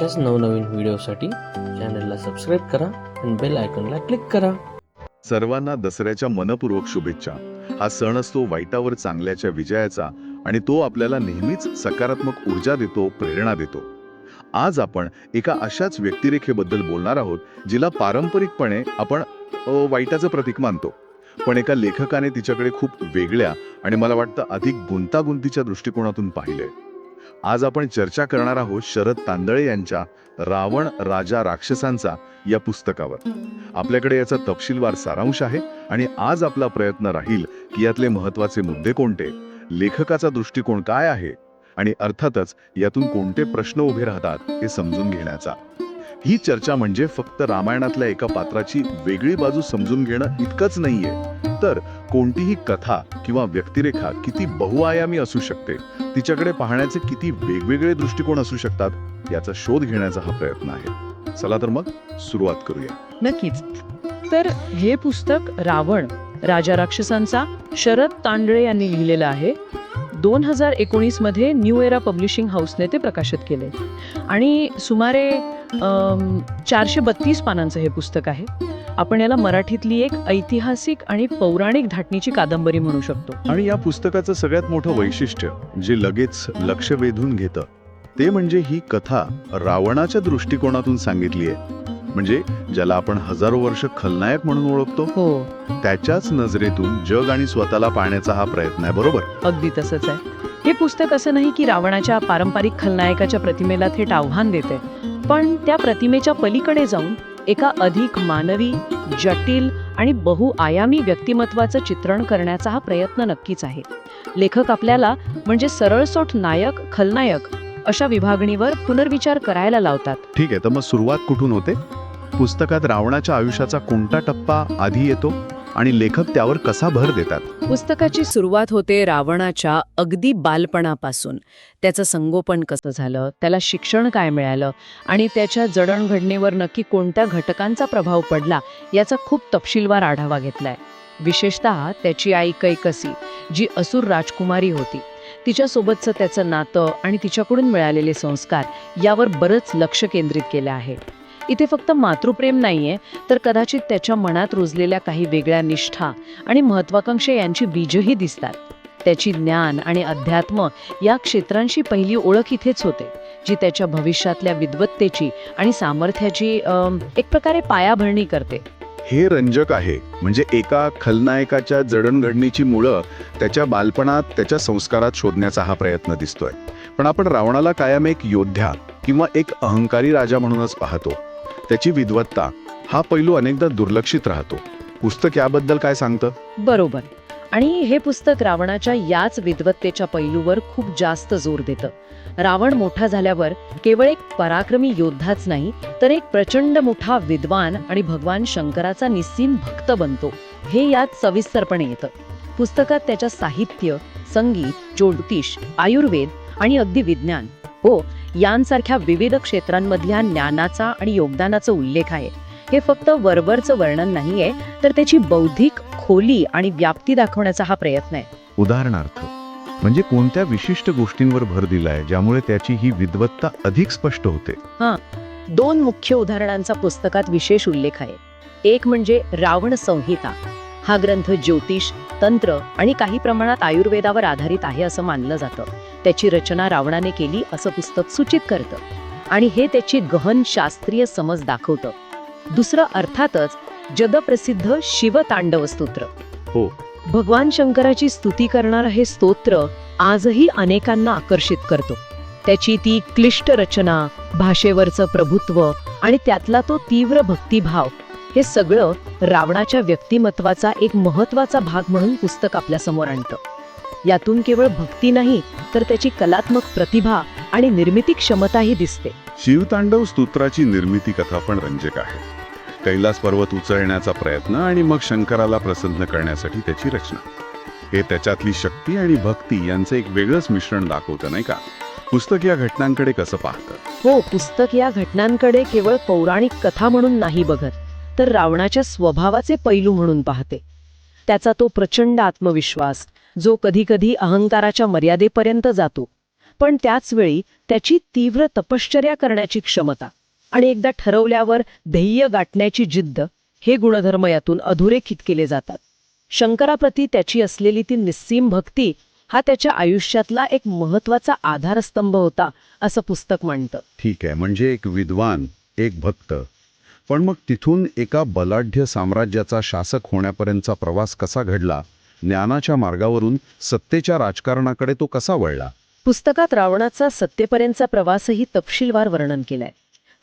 अशाच नवनवीन व्हिडिओसाठी चॅनलला सबस्क्राईब करा आणि बेल आयकॉनला क्लिक करा. सर्वांना दसऱ्याच्या मनपूर्वक शुभेच्छा. हा सण असतो वाईटावर चांगल्याच्या विजयाचा आणि तो आपल्याला नेहमीच सकारात्मक ऊर्जा देतो प्रेरणा देतो. आज आपण एका अशाच व्यक्तिरेखेबद्दल बोलणार आहोत जिला पारंपरिकपणे आपण वाईटाचं प्रतीक मानतो. पण एका लेखकाने तिच्याकडे खूप वेगळ्या आणि मला वाटतं अधिक गुंतागुंतीच्या दृष्टिकोनातून पाहिलंय. आज आपण चर्चा करणार आहोत शरद तांदळे यांच्या रावण राजा राक्षसांचा या पुस्तकावर. आपल्याकडे याचा तपशीलवार सारांश आहे आणि आज आपला प्रयत्न राहील की यातले महत्त्वाचे मुद्दे कोणते लेखकाचा दृष्टिकोन काय आहे आणि अर्थातच यातून कोणते प्रश्न उभे राहतात हे समजून घेण्याचा. ही चर्चा म्हणजे फक्त रामायणातल्या एका पात्राची वेगळी बाजू समजून घेणं इतकंच नाहीये. तर कोणतीही कथा किंवा व्यक्तिरेखा किती बहुआयामी असू शकते तिच्याकडे पाहण्याचे किती वेगवेगळे दृष्टिकोन असू शकतात याचा शोध घेण्याचा हा प्रयत्न आहे. चला तर मग सुरुवात करूया. नक्कीच. तर हे पुस्तक रावण राजा राक्षसांचा शरद तांडळे यांनी लिहिलेलं आहे. दोन हजार एकोणीसमध्ये न्यू एरा पब्लिशिंग हाऊसने ते प्रकाशित केले. आणि सुमारे चारशे बत्तीस पानांचं हे पुस्तक आहे. आपण याला मराठीतली एक ऐतिहासिक आणि पौराणिक धाटणीची कादंबरी म्हणू शकतो. आणि या पुस्तकाचं सगळ्यात मोठं वैशिष्ट्य जे लगेच लक्ष वेधून घेतं ते म्हणजे ही कथा रावणाच्या दृष्टिकोनातून सांगितली आहे. म्हणजे ज्याला आपण हजारो वर्ष खलनायक म्हणून ओळखतो हो. त्याच्याच नजरेतून जग आणि स्वतःला पाहण्याचा हा प्रयत्न आहे बरोबर? अगदी तसंच आहे. हे पुस्तक असं नाही की रावणाच्या पारंपरिक खलनायकाच्या प्रतिमेला थेट आव्हान देते पण त्या प्रतिमेच्या पलीकडे जाऊन एका अधिक मानवी जटिल आणि बहुआयामी व्यक्तिमत्वाचं चित्रण करण्याचा हा प्रयत्न नक्कीच आहे. लेखक आपल्याला म्हणजे सरळसोट नायक खलनायक अशा विभागणीवर पुनर्विचार करायला लावतात. ठीक आहे तर मग सुरुवात कुठून होते? पुस्तकात रावणाच्या आयुष्याचा कोणता टप्पा आधी येतो? आणि लेखक त्यावर कसा भर देतात? पुस्तकाची सुरुवात होते रावणाच्या अगदी बालपणापासून. त्याचं संगोपन कसं झालं? त्याला शिक्षण काय मिळालं? आणि त्याच्या जडणघडणीवर नक्की कोणत्या घटकांचा प्रभाव पडला? याचा खूप तपशीलवार आढावा घेतलाय. विशेषतः त्याची आई कैकसी जी असुर राजकुमारी होती. तिच्यासोबतचं त्याचं नातं आणि तिच्याकडून मिळालेले संस्कार यावर बरंच लक्ष केंद्रित केलं आहे. इथे फक्त मातृप्रेम नाहीये तर कदाचित त्याच्या मनात रुजलेल्या काही वेगळ्या निष्ठा आणि महत्वाकांक्षा यांची बीजही दिसतात. त्याची ज्ञान आणि अध्यात्म या क्षेत्रांशी पहिली ओळख इथेच होते जी त्याच्या भविष्यातल्या विद्वत्तेची आणि सामर्थ्याची एक प्रकारे पायाभरणी करते. हे रंजक आहे म्हणजे एका खलनायकाच्या जडणघडणीची मुळं त्याच्या बालपणात त्याच्या संस्कारात शोधण्याचा हा प्रयत्न दिसतोय. पण आपण रावणाला कायम एक योद्धा किंवा एक अहंकारी राजा म्हणूनच पाहतो. त्याची विद्वत्ता हा पैलू अनेकदा दुर्लक्षित राहतो. पुस्तक याबद्दल काय सांगतं? बरोबर. आणि हे पुस्तक रावणाच्या याच विद्वत्तेच्या पैलूवर खूप जास्त जोर देतं. रावण मोठा झाल्यावर केवळ एक पराक्रमी योद्धाच नाही तर एक प्रचंड मोठा विद्वान आणि भगवान शंकराचा निस्सीम भक्त बनतो. हे यात सविस्तरपणे येतं. पुस्तकात त्याच्या साहित्य संगीत ज्योतिष आयुर्वेद आणि अगदी विज्ञान हो यांसारख्या विविध क्षेत्रांमधल्या ज्ञानाचा आणि योगदानाचा उल्लेख आहे. हे फक्त वरवरचं वर्णन नाहीये तर त्याची बौद्धिक खोली आणि व्याप्ती दाखवण्याचा हा प्रयत्न आहे. उदाहरणार्थ म्हणजे कोणत्या विशिष्ट गोष्टींवर भर दिलाय ज्यामुळे त्याची ही विद्वत्ता अधिक स्पष्ट होते? दोन मुख्य उदाहरणांचा पुस्तकात विशेष उल्लेख आहे. एक म्हणजे रावण संहिता. हा ग्रंथ ज्योतिष तंत्र आणि काही प्रमाणात आयुर्वेदावर आधारित आहे असं मानलं जातं. त्याची रचना रावणाने केली असं पुस्तक सूचित करतं. आणि हे त्याची गहन शास्त्रीय समज दाखवतं. दुसरं अर्थातच जगप्रसिद्ध शिवतांडव स्तोत्र. हो. भगवान शंकराची स्तुती करणारं हे स्तोत्र आजही अनेकांना आकर्षित करतो. त्याची ती क्लिष्ट रचना भाषेवरचं प्रभुत्व आणि त्यातला तो तीव्र भक्तिभाव हे सगळं रावणाच्या व्यक्तिमत्वाचा एक महत्त्वाचा भाग म्हणून पुस्तक आपल्यासमोर आणतं. यातून केवळ भक्ती नाही तर त्याची कलात्मक प्रतिभा आणि निर्मिती क्षमताही दिसते. शिवतांडव स्तोत्राची निर्मिती कथा पण रंजक आहे. कैलास पर्वत उचलण्याचा प्रयत्न आणि मग शंकराला प्रसन्न करण्यासाठी त्याची रचना. हे त्याच्यातली शक्ती आणि भक्ती यांचं एक वेगळंच मिश्रण दाखवतं नाही का? पुस्तक या घटनांकडे कसं पाहतं? हो पुस्तक या घटनांकडे केवळ पौराणिक कथा म्हणून नाही बघत. तर रावणाच्या स्वभावाचे पैलू म्हणून पाहते. त्याचा तो प्रचंड आत्मविश्वास जो कधीकधी अहंकाराच्या मर्यादेपर्यंत जातो. पण त्याच वेळी त्याची तीव्र तपश्चर्या करण्याची क्षमता आणि एकदा ठरवल्यावर ध्येय गाठण्याची जिद्द हे गुणधर्म यातून अधोरेखित केले जातात. शंकराप्रती त्याची असलेली ती निस्सीम भक्ती हा त्याच्या आयुष्यातला एक महत्त्वाचा आधारस्तंभ होता असं पुस्तक मांडतं. ठीक आहे म्हणजे एक विद्वान एक भक्त पण मग तिथून एका बलाढ्य साम्राज्याचा शासक होण्यापर्यंतचा प्रवास कसा घडला? ज्ञानाच्या मार्गावरून सत्तेच्या राजकारणाकडे तो कसा वळला? पुस्तकात रावणाचा सत्तेपर्यंतचा प्रवासही तपशीलवार वर्णन केलाय.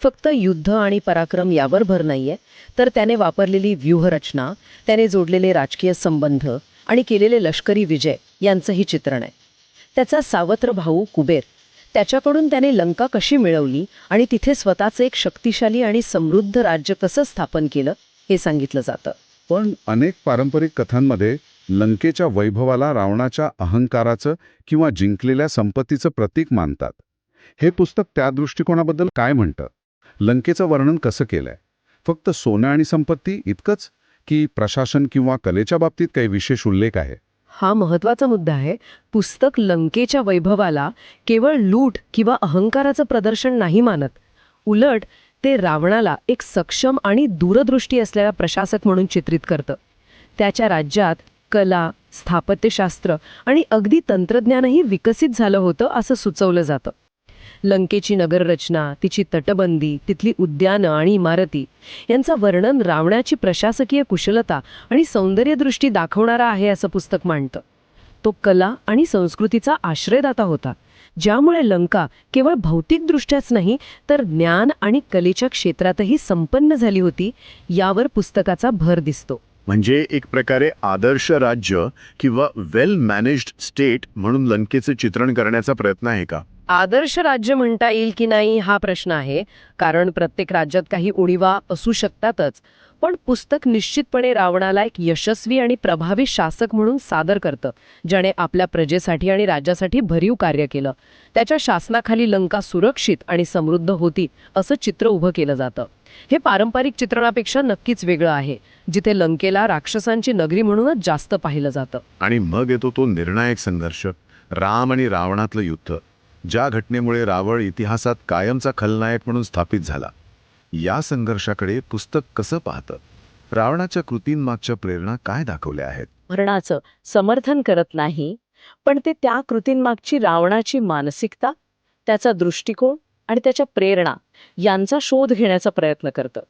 फक्त युद्ध आणि पराक्रम यावर भर नाहीये तर त्याने वापरलेली व्यूहरचना त्याने जोडलेले राजकीय संबंध आणि केलेले लष्करी विजय यांचंही चित्रण आहे. त्याचा सावत्र भाऊ कुबेर त्याच्याकडून त्याने लंका कशी मिळवली आणि तिथे स्वतःचं एक शक्तिशाली आणि समृद्ध राज्य कसं स्थापन केलं हे सांगितलं जातं. पण अनेक पारंपरिक कथांमध्ये लंकेच्या वैभवाला रावणाच्या अहंकाराचं किंवा जिंकलेल्या संपत्तीचं प्रतीक मानतात. हे पुस्तक त्या दृष्टिकोनाबद्दल काय म्हणतं? लंकेचं वर्णन कसं केलंय? फक्त सोनं आणि संपत्ती इतकंच की प्रशासन किंवा कलेच्या बाबतीत काही विशेष उल्लेख आहे? हा महत्त्वाचा मुद्दा आहे. पुस्तक लंकेच्या वैभवाला केवळ लूट किंवा अहंकाराचं प्रदर्शन नाही मानत. उलट ते रावणाला एक सक्षम आणि दूरदृष्टी असलेला प्रशासक म्हणून चित्रित करतं. त्याच्या राज्यात कला स्थापत्यशास्त्र आणि अगदी तंत्रज्ञानही विकसित झालं होतं असं सुचवलं जातं. लंकेची नगररचना तिची तटबंदी तिथली उद्यानं आणि इमारती. यांचं वर्णन रावणाची प्रशासकीय कुशलता आणि सौंदर्यदृष्टी दाखवणारा आहे असं पुस्तक मांडतं. तो कला आणि संस्कृतीचा आश्रयदाता होता. ज्यामुळे लंका केवळ भौतिकदृष्ट्याच नाही तर ज्ञान आणि कलेच्या क्षेत्रातही संपन्न झाली होती यावर पुस्तकाचा भर दिसतो. म्हणजे एक प्रकारे आदर्श राज्य किंवा वेल मॅनेज्ड स्टेट म्हणून लंकेचं चित्रण करण्याचा प्रयत्न आहे का? आदर्श राज्य म्हणता येईल की नाही हा प्रश्न आहे. कारण प्रत्येक राज्यात काही उणीवा असू शकतातच. पण पुस्तक निश्चितपणे रावणाला एक यशस्वी आणि प्रभावी शासक म्हणून सादर करतं ज्याने आपल्या प्रजेसाठी आणि राज्यासाठी भरीव कार्य केलं. त्याच्या शासनाखाली लंका सुरक्षित आणि समृद्ध होती असं चित्र उभं केलं जातं. हे पारंपरिक चित्रणापेक्षा नक्कीच वेगळं आहे जिथे लंकेला राक्षसांची नगरी म्हणूनच जास्त पाहिलं जातं. आणि मग येतो तो निर्णायक संघर्ष राम आणि रावणातलं युद्ध. ज्या घटनेमुळे रावळ इतिहासात कायमचा खलनायक म्हणून स्थापित झाला या संघर्षाकडे पुस्तक कसं पाहतं? रावणाच्या कृतींमागच्या प्रेरणा काय दाखवल्या आहेत? मरणाचं समर्थन करत नाही पण ते त्या कृतींमागची रावणाची मानसिकता त्याचा दृष्टिकोन आणि त्याच्या प्रेरणा यांचा शोध घेण्याचा प्रयत्न करतं.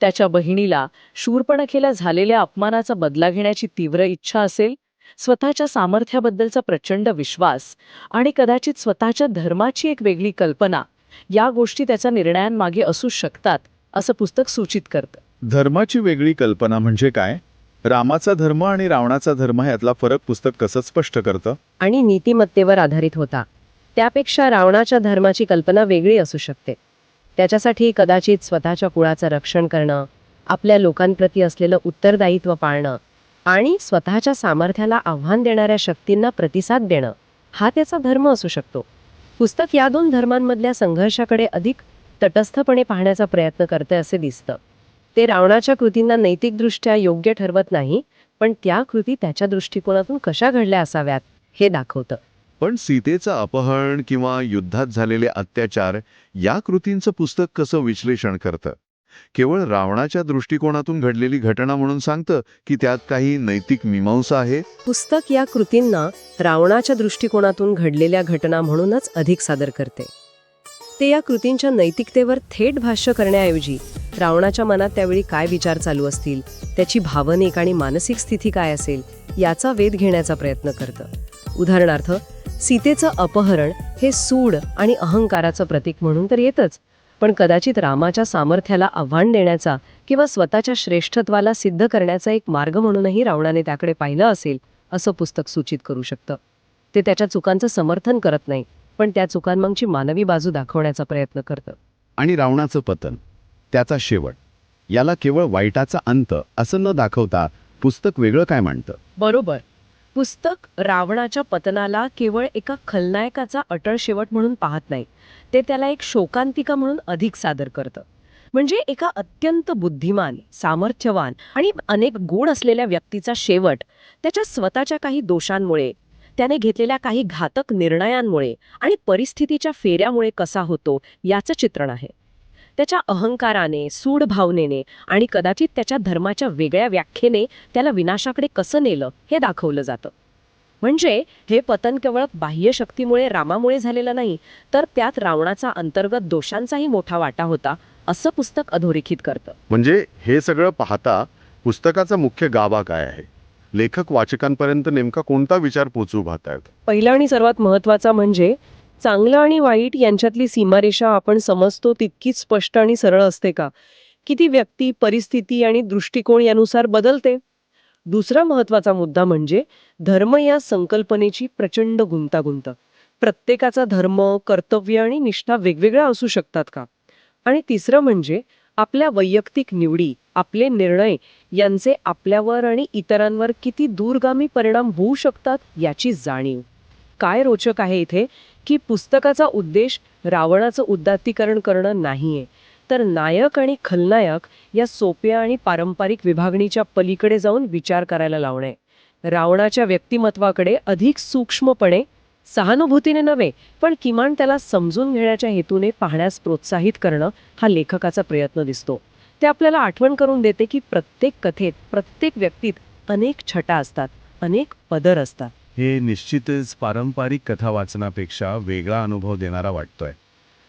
त्याच्या बहिणीला शूरपणखेला झालेल्या अपमानाचा बदला घेण्याची तीव्र इच्छा असेल स्वतःच्या सामर्थ्याबद्दलचा प्रचंड विश्वास आणि कदाचित स्वतःच्या धर्माची एक वेगळी कल्पना या गोष्टी त्याच्या निर्णयांमागे असू शकतात असं पुस्तक सूचित करतं. धर्माची वेगळी कल्पना म्हणजे काय? रामाचा धर्म आणि रावणाचा धर्म यातला फरक पुस्तक कसं स्पष्ट करतं? आणि नीतिमत्तेवर आधारित होता. त्यापेक्षा रावणाच्या धर्माची कल्पना वेगळी असू शकते. त्याच्यासाठी कदाचित स्वतःच्या कुळाचं रक्षण करणं आपल्या लोकांप्रती असलेलं उत्तरदायित्व पाळणं आणि स्वतःच्या सामर्थ्याला आव्हान देणाऱ्या शक्तींना प्रतिसाद देणं. हा त्याचा धर्म असू शकतो. पुस्तक या दोन धर्मांमधल्या संघर्षाकडे अधिक तटस्थपणे पाहण्याचा प्रयत्न करते असे दिसतं. ते रावणाच्या कृतींना नैतिकदृष्ट्या योग्य ठरवत नाही पण त्या कृती त्याच्या दृष्टिकोनातून कशा घडल्या असाव्यात हे दाखवतं. पण सीतेचं अपहरण किंवा युद्धात झालेले अत्याचार या कृतींचं पुस्तक कसं विश्लेषण करतं? केवळ रावणाच्या दृष्टिकोनातून घडलेली घटना म्हणून सांगतं की त्यात काही नैतिक मीमांसा आहे? पुस्तक या कृतींना रावणाच्या दृष्टिकोनातून घडलेल्या घटना म्हणूनच अधिक सादर करते. ते या कृतींच्या नैतिकतेवर थेट भाष्य करण्याऐवजी रावणाच्या मनात त्यावेळी काय विचार चालू असतील त्याची भावनिक आणि मानसिक स्थिती काय असेल याचा वेध घेण्याचा प्रयत्न करतं. उदाहरणार्थ सीतेचं अपहरण हे सूड आणि अहंकाराचं प्रतीक म्हणून तर येतच पण कदाचित रामाच्या सामर्थ्याला आव्हान देण्याचा किंवा स्वतःच्या श्रेष्ठत्वाला सिद्ध करण्याचा एक मार्ग म्हणूनही रावणाने त्याकडे पाहिलं असेल असं पुस्तक सूचित करू शकतं. ते त्याच्या चुकांचं समर्थन करत नाही पण त्या चुकांमागची मानवी बाजू दाखवण्याचा प्रयत्न करतं. आणि रावणाचं पतन त्याचा शेवट याला केवळ वाईटाचा अंत असं न दाखवता पुस्तक वेगळं काय मांडतं? बरोबर. पुस्तक रावणाच्या पतनाला केवळ एका खलनायकाचा अटळ शेवट म्हणून पाहत नाही. ते त्याला एक शोकांतिका म्हणून अधिक सादर करतं. म्हणजे एका अत्यंत बुद्धिमान सामर्थ्यवान आणि अनेक गुण असलेल्या व्यक्तीचा शेवट त्याच्या स्वतःच्या काही दोषांमुळे त्याने घेतलेल्या काही घातक निर्णयांमुळे आणि परिस्थितीच्या फेऱ्यामुळे कसा होतो याचं चित्रण आहे. त्याच्या अहंकाराने सूड भावनेने आणि कदाचित त्याच्या धर्माच्या वेगळ्या व्याख्येने त्याला विनाशाकडे कसं नेलं हे दाखवलं जातं. म्हणजे हे पतन केवळ बाह्य शक्तीमुळे रामामुळे झालेलं नाही तर त्यात रावणाचा अंतर्गत दोषांचाही मोठा वाटा होता असं पुस्तक अधोरेखित करतं. म्हणजे हे सगळं पाहता पुस्तकाचा मुख्य गाभा काय आहे? लेखक वाचकांपर्यंत नेमका कोणता विचार पोचवू पाहतायत? पहिला आणि सर्वात महत्त्वाचा म्हणजे चांगलं आणि वाईट यांच्यातली सीमारेषा आपण समजतो तितकीच स्पष्ट आणि सरळ असते का? किती व्यक्ती परिस्थिती आणि दृष्टिकोन यानुसार बदलते? दुसरा महत्त्वाचा मुद्दा म्हणजे धर्म या संकल्पनेची प्रचंड गुंतागुंत. प्रत्येकाचा धर्म कर्तव्य आणि निष्ठा वेगवेगळ्या असू शकतात का? आणि तिसरं म्हणजे आपल्या वैयक्तिक निवडी आपले निर्णय यांचे आपल्यावर आणि इतरांवर किती दूरगामी परिणाम होऊ शकतात याची जाणीव. काय रोचक आहे इथे? की पुस्तकाचा उद्देश रावणाचं उदात्तीकरण करणं नाहीये. तर नायक आणि खलनायक या सोप्या आणि पारंपरिक विभागणीच्या पलीकडे जाऊन विचार करायला लावणे. रावणाच्या व्यक्तिमत्वाकडे अधिक सूक्ष्मपणे सहानुभूतीने नव्हे पण किमान त्याला समजून घेण्याच्या हेतूने पाहण्यास प्रोत्साहित करणं हा लेखकाचा प्रयत्न दिसतो. ते आपल्याला आठवण करून देते की प्रत्येक कथेत प्रत्येक व्यक्तीत अनेक छटा असतात अनेक पदर असतात. हे निश्चितच पारंपरिक कथा वाचनापेक्षा वेगळा अनुभव देणारा वाटतोय.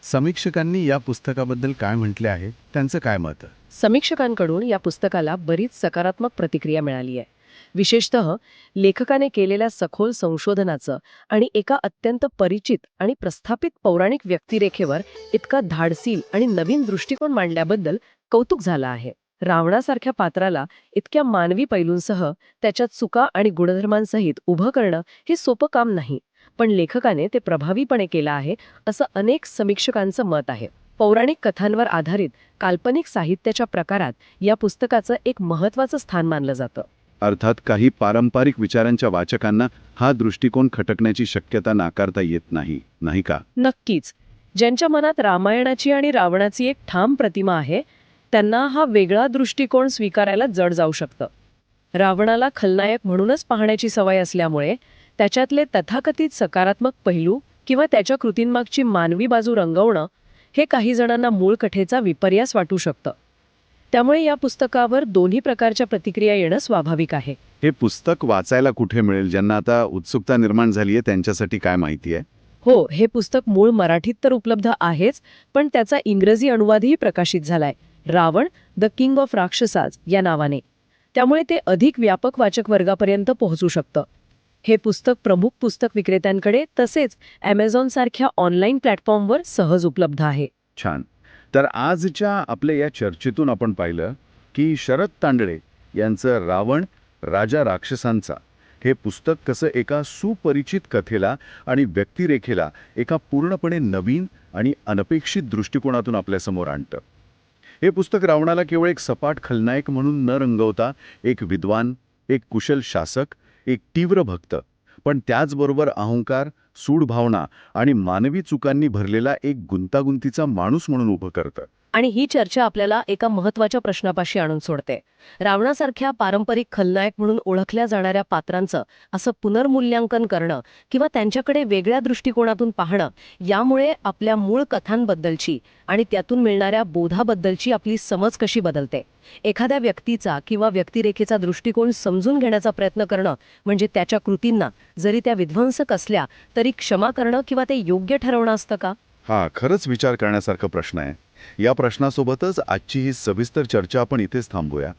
समीक्षकांनी या पुस्तकाबद्दल काय म्हटले आहे? त्यांचं काय मत? समीक्षकांकडून या पुस्तकाला बरीच सकारात्मक प्रतिक्रिया मिळाली आहे. विशेषतः लेखकाने केलेल्या सखोल संशोधनाचं आणि एका अत्यंत परिचित आणि प्रस्थापित पौराणिक व्यक्तिरेखेवर इतका धाडसील आणि नवीन दृष्टिकोन मांडल्याबद्दल कौतुक झालं आहे. रावणासारख्या पात्राला इतक्या मानवी पैलूंसह त्याच्या चुका आणि गुणधर्मांसहित उभं करणं हे सोपं काम नाही पण लेखकाने ते प्रभावीपणे केलं आहे असं अनेक समीक्षकांचं मत आहे. पौराणिक कथांवर आधारित काल्पनिक साहित्याच्या प्रकारात या पुस्तकाचं एक महत्वाचं स्थान मानलं जातं. अर्थात काही पारंपरिक विचारांच्या वाचकांना हा दृष्टिकोन खटकण्याची शक्यता नाकारता येत नाही नाही का? नक्कीच. ज्यांच्या मनात रामायणाची आणि रावणाची एक ठाम प्रतिमा आहे त्यांना हा वेगळा दृष्टिकोन स्वीकारायला जड जाऊ शकतं. रावणाला खलनायक म्हणूनच पाहण्याची सवय असल्यामुळे त्याच्यातले तथाकथित सकारात्मक पैलू किंवा त्याच्या कृतींमागची मानवी बाजू रंगवणं हे काही जणांना मूळ कथेचा विपर्यास वाटू शकतं. त्यामुळे या पुस्तकावर दोन्ही प्रकारच्या प्रतिक्रिया येणं स्वाभाविक आहे. हे पुस्तक वाचायला कुठे मिळेल ज्यांना आता उत्सुकता निर्माण झाली आहे त्यांच्यासाठी काय माहिती आहे? हो हे पुस्तक मूळ मराठीत तर उपलब्ध आहेच पण त्याचा इंग्रजी अनुवादही प्रकाशित झालाय. Ravan the king of Rakshasas या नावाने. त्यामुळे ते अधिक व्यापक वाचक वर्गापर्यंत पोहोचू शकतं. हे पुस्तक प्रमुख पुस्तक विक्रेत्यांकडे तसेच अमेझॉन सारख्या ऑनलाईन प्लॅटफॉर्मवर सहज उपलब्ध आहे. छान. तर आजच्या आपल्या या चर्चेतून आपण पाहिलं की शरद तांडळे यांचं रावण राजा राक्षसांचा हे पुस्तक कसं एका सुपरिचित कथेला आणि व्यक्तिरेखेला एका पूर्णपणे नवीन आणि अनपेक्षित दृष्टिकोनातून आपल्यासमोर आणतं. हे पुस्तक रावणाला केवळ एक सपाट खलनायक म्हणून न रंगवता एक विद्वान एक कुशल शासक एक तीव्र भक्त. पण त्याचबरोबर अहंकार सूडभावना आणि मानवी चुकांनी भरलेला एक गुंतागुंतीचा माणूस म्हणून उभं करतं. आणि ही चर्चा आपल्याला एका महत्त्वाच्या प्रश्नापाशी आणून सोडते. रावणासारख्या पारंपरिक खलनायक म्हणून ओळखल्या जाणाऱ्या पात्रांचं असं पुनर्मूल्यांकन करणं किंवा त्यांच्याकडे वेगळ्या दृष्टिकोनातून पाहणं यामुळे आपल्या मूळ कथांबद्दलची आणि त्यातून मिळणाऱ्या बोधाबद्दलची आपली समज कशी बदलते? एखाद्या व्यक्तीचा किंवा व्यक्तिरेखेचा दृष्टिकोन समजून घेण्याचा प्रयत्न करणं म्हणजे त्याच्या कृतींना जरी त्या विध्वंसक असल्या तरी क्षमा करणं किंवा ते योग्य ठरवणं असतं का? हा खरंच विचार करण्यासारखा प्रश्न आहे. या प्रश्नासोबतच आजची ही सविस्तर चर्चा आपण इथेच थांबूया.